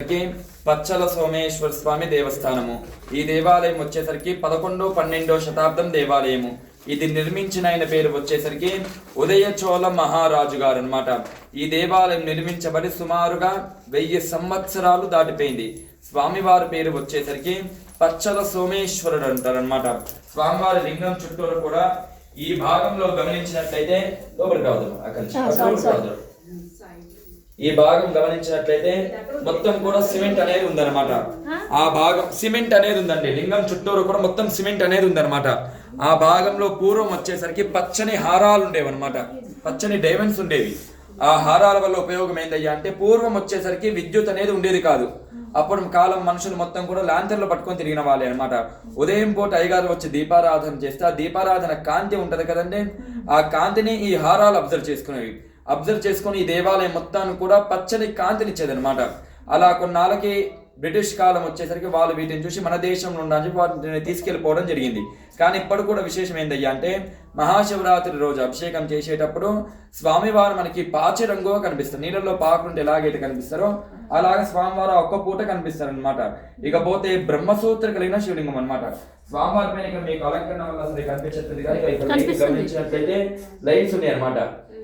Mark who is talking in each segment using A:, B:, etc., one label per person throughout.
A: వచ్చేసరికి పచ్చల సోమేశ్వర స్వామి దేవస్థానము. ఈ దేవాలయం వచ్చేసరికి పదకొండు పన్నెండో శతాబ్దం దేవాలయము. ఇది నిర్మించిన ఆయన పేరు వచ్చేసరికి ఉదయ చోళ మహారాజు గారు అనమాట ఈ దేవాలయం నిర్మించబడి సుమారుగా వెయ్యి సంవత్సరాలు దాటిపోయింది. స్వామివారి పేరు వచ్చేసరికి పచ్చల సోమేశ్వరుడు అంటారనమాట స్వామివారి లింగం చుట్టూరు కూడా ఈ భాగంలో గమనించినట్లయితే లోపలికి రావద్దు అక్కడి. ఈ భాగం గమనించినట్లయితే మొత్తం కూడా సిమెంట్ అనేది ఉందన్నమాట. ఆ? భాగం సిమెంట్ అనేది ఉందండి. లింగం చుట్టూరు కూడా మొత్తం సిమెంట్ అనేది ఉందన్నమాట. ఆ భాగంలో పూర్వం వచ్చేసరికి పచ్చని హారాలు ఉండేవి అనమాట పచ్చని డైమండ్స్ ఉండేవి. ఆ హారాల వల్ల ఉపయోగం ఏందయ్యా అంటే పూర్వం వచ్చేసరికి విద్యుత్ అనేది ఉండేది కాదు. అప్పుడు కాలం మనుషులు మొత్తం కూడా లాంతర్లు పట్టుకొని తిరిగిన వాళ్ళే అనమాట ఉదయం పూట అయ్యగారు వచ్చి దీపారాధన చేస్తే ఆ దీపారాధన కాంతి ఉంటది కదండి. ఆ కాంతిని ఈ హారాలు అబ్జర్వ్ చేసుకునేవి. అబ్జర్వ్ చేసుకుని ఈ దేవాలయం మొత్తాన్ని కూడా పచ్చని కాంతినిచ్చేది అనమాట అలా కొన్నాళ్ళకి బ్రిటిష్ కాలం వచ్చేసరికి వాళ్ళు వీటిని చూసి మన దేశంలో ఉండాలని చెప్పి వాటిని తీసుకెళ్ళిపోవడం జరిగింది. కానీ ఇప్పుడు కూడా విశేషం ఏందయ్యా అంటే మహాశివరాత్రి రోజు అభిషేకం చేసేటప్పుడు స్వామివారు మనకి పాచి రంగుగా కనిపిస్తారు. నీళ్ళలో పాకుంటే ఎలాగైతే కనిపిస్తారో అలాగే స్వామివారు ఒక్క పూట కనిపిస్తారు అనమాట ఇకపోతే బ్రహ్మసూత్ర కలిగిన శివలింగం అనమాట స్వామివారి పైన ఇక్కడ మీకు అలంకరణ వల్ల అసలు కనిపించట్లేదు కానీ ఇక్కడ లైట్స్ ఉన్నాయి అనమాట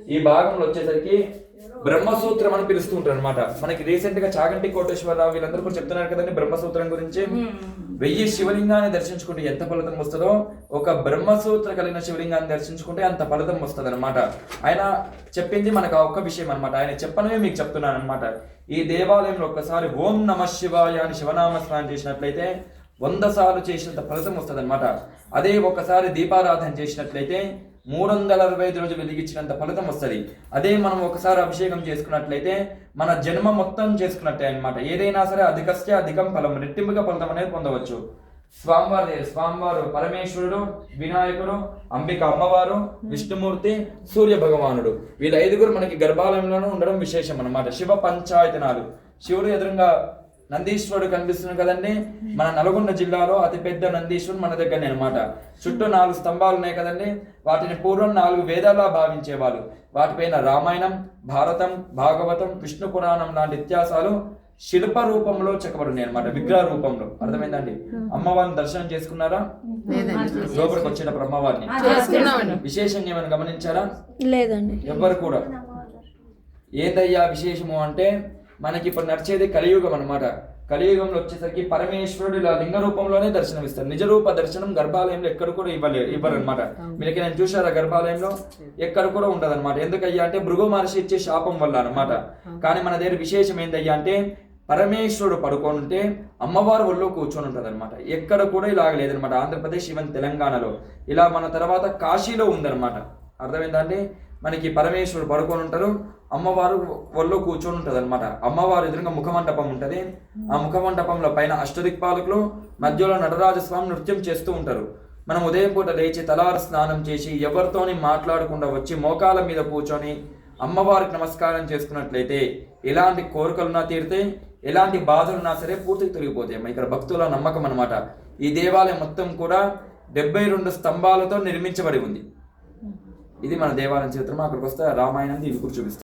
A: ఈ భాగంలో వచ్చేసరికి బ్రహ్మసూత్రం అని పిలుస్తూ ఉంటారు అనమాట మనకి రీసెంట్గా చాగంటి కోటేశ్వరరావు వీళ్ళందరూ కూడా చెప్తున్నారు కదండి బ్రహ్మసూత్రం గురించి. వెయ్యి శివలింగాన్ని దర్శించుకుంటే ఎంత ఫలితం వస్తుందో ఒక బ్రహ్మసూత్ర కలిగిన శివలింగాన్ని దర్శించుకుంటే అంత ఫలితం వస్తుంది అనమాట ఆయన చెప్పింది మనకు ఆ ఒక్క విషయం అనమాట ఆయన చెప్పనమే మీకు చెప్తున్నాను అనమాట ఈ దేవాలయంలో ఒక్కసారి ఓం నమ శివాయ అని శివనామ స్నానం చేసినట్లయితే వంద సార్లు చేసినంత ఫలితం వస్తుంది అనమాట అదే ఒకసారి దీపారాధన చేసినట్లయితే మూడు వందల అరవై ఐదు రోజులు వెలిగించినంత ఫలితం వస్తుంది. అదే మనం ఒకసారి అభిషేకం చేసుకున్నట్లయితే మన జన్మ మొత్తం చేసుకున్నట్టే అన్నమాట. ఏదైనా సరే అధికస్తే అధికం ఫలం రెట్టింపుగా ఫలితం అనేది పొందవచ్చు. స్వామివారి స్వామివారు పరమేశ్వరుడు వినాయకుడు అంబిక అమ్మవారు విష్ణుమూర్తి సూర్య భగవానుడు వీళ్ళ ఐదుగురు మనకి గర్భాలయంలోనూ ఉండడం విశేషం అన్నమాట. శివ పంచాయతనాలు. శివుడు ఎదురుగా నందీశ్వరుడు కనిపిస్తున్నాడు కదండి? మన నల్గొండ జిల్లాలో అతిపెద్ద నందీశ్వరుడు మన దగ్గరనే అనమాట చుట్టూ నాలుగు స్తంభాలు ఉన్నాయి కదండి? వాటిని పూర్వం నాలుగు వేదాలా భావించేవాళ్ళు. వాటిపైన రామాయణం భారతం భాగవతం విష్ణు పురాణం లాంటి ఇత్యాసాలు శిల్ప రూపంలో చెక్కబడి ఉన్నాయి అనమాట విగ్రహ రూపంలో. అర్థమైందండి? అమ్మవారిని దర్శనం చేసుకున్నారా? లోపలికి వచ్చినప్పుడు అమ్మవారిని
B: చేసుకున్నామండి.
A: విశేషం ఏమైనా గమనించారా?
C: లేదండి.
A: ఎవ్వరు కూడా. ఏందయ్యా విశేషము అంటే మనకి ఇప్పుడు నడిచేది కలియుగం అన్నమాట. కలియుగంలో వచ్చేసరికి పరమేశ్వరుడు ఇలా లింగ రూపంలోనే దర్శనం ఇస్తారు నిజ రూప దర్శనం గర్భాలయంలో ఎక్కడ కూడా ఇవ్వలేరు ఇవ్వరు అనమాట మీరు నేను చూసారా గర్భాలయంలో? ఎక్కడ కూడా ఉండదు అనమాట ఎందుకయ్యా అంటే భృగు మహర్షి ఇచ్చే శాపం వల్ల అన్నమాట. కానీ మన దగ్గర విశేషం ఏందయ్యా అంటే పరమేశ్వరుడు పడుకొని ఉంటే అమ్మవారు ఒళ్ళో కూర్చొని ఉంటుంది అనమాట ఎక్కడ కూడా ఇలాగ లేదనమాట ఆంధ్రప్రదేశ్ ఈవెన్ తెలంగాణలో. ఇలా మన తర్వాత కాశీలో ఉందన్నమాట. అర్థమైందా అండి? మనకి పరమేశ్వరుడు పడుకొని ఉంటారు. అమ్మవారు వల్ల కూర్చొని ఉంటుంది అనమాట అమ్మవారు ఎదురుగా ముఖమంటపం ఉంటుంది. ఆ ముఖమంటపంలో పైన అష్టదిక్పాలకులు మధ్యలో నటరాజస్వామి నృత్యం చేస్తూ ఉంటారు. మనం ఉదయం పూట లేచి తలారు స్నానం చేసి ఎవరితోని మాట్లాడకుండా వచ్చి మోకాల మీద కూర్చొని అమ్మవారికి నమస్కారం చేసుకున్నట్లయితే ఎలాంటి కోరికలున్నా తీరితే ఎలాంటి బాధలున్నా సరే పూర్తిగా తొలగిపోతాయి ఇక్కడ భక్తుల నమ్మకం అనమాట ఈ దేవాలయం మొత్తం కూడా డెబ్బై రెండు స్తంభాలతో నిర్మించబడి ఉంది. ఇది మన దేవాలయం చిత్రం అక్కడికి వస్తే రామాయణం ఇవి కూడా చూపిస్తాం.